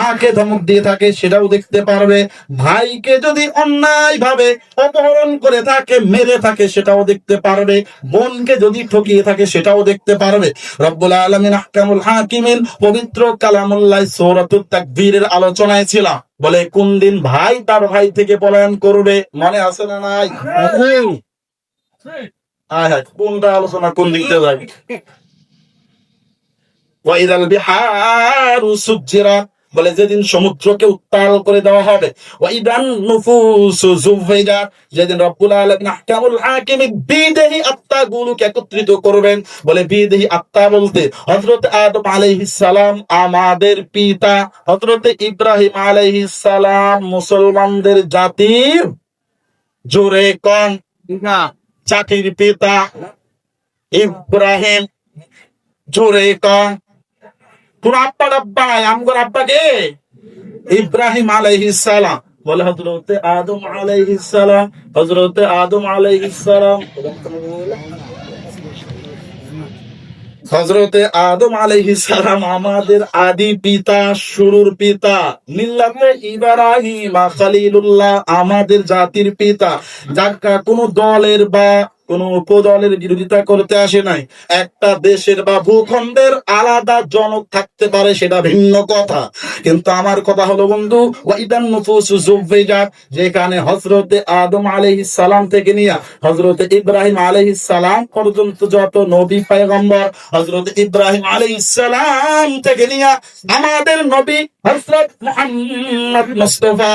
মাকে ধমক দিয়ে থাকে, সেটাও দেখতে পারবে। ভাইকে যদি অন্যায় ভাবে অপহরণ করে থাকে মেরে থাকে, সেটাও দেখতে পারবে। বোনকে যদি ঠকিয়ে থাকে, সেটাও দেখতে পারবে। রব্বুল আলমিন আহকামুল হাকিমিন পবিত্র কালামুল্লাহ সৌরাতুত তাকবীরের আলোচনায় ছিলাম বলে, কোন দিন ভাই তার ভাই থেকে পলায়ন করবে? মনে আছে না নাই? কোনটা আলোচনা কোন দিক দিয়ে যাবে? বলে, যেদিন সমুদ্রকে উত্তাল করে দেওয়া হবে, ওয়াইদান নুফুসু জুফাইরাত যেদিন রব্বুল আলামিন আহকামুল হাকিম বিদেহি আত্মাগুলোকে একত্রিত করবেন, বলে বিদেহি আত্মা বলতে, হযরত আদম আলাইহিস সালাম আমাদের পিতা, হযরত ইব্রাহিম আলাইহিস সালাম মুসলমানদের জাতির জোরে কন, জাতির পিতা ইব্রাহিম জোরে কন। তোর আব্বা আব্বা আমগর আব্বাকে ইব্রাহিম আলাইহিস সালাম। বলে হযরতে আদম আলাইহিস সালাম, হযরতে আদম আলাইহিস সালাম। হযরতে আদম আলাইহিস সালাম আমাদের আদি পিতা, শুরুর পিতা। মিল্লাতে ইব্রাহিম, খলিলুল্লাহ, আমাদের জাতির পিতা। যাকা কোন দলের বা কোন উপদলের বিরোধিতা করতে আসে নাই। একটা দেশের বা ভূখণ্ডের আলাদা জনক থাকতে পারে সেটা ভিন্ন কথা। কিন্তু আমার কথা হলো, বন্ধু যেখানে হযরতে আদম আলাইহিস সালাম থেকে নিয়ে হযরতে ইব্রাহিম আলাইহিস সালাম পর্যন্ত যত নবী পয়গম্বর হযরতে ইব্রাহিম আলাইহিস সালাম থেকে নিয়ে আমাদের নবী হযরত মুহাম্মদ মুস্তাফা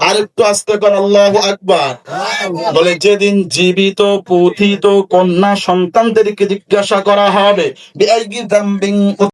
আরেকটু আস্তে কর আল্লাহ আকবার। বলে যেদিন জীবিত পুথিত কন্যা সন্তানদেরকে জিজ্ঞাসা করা হবে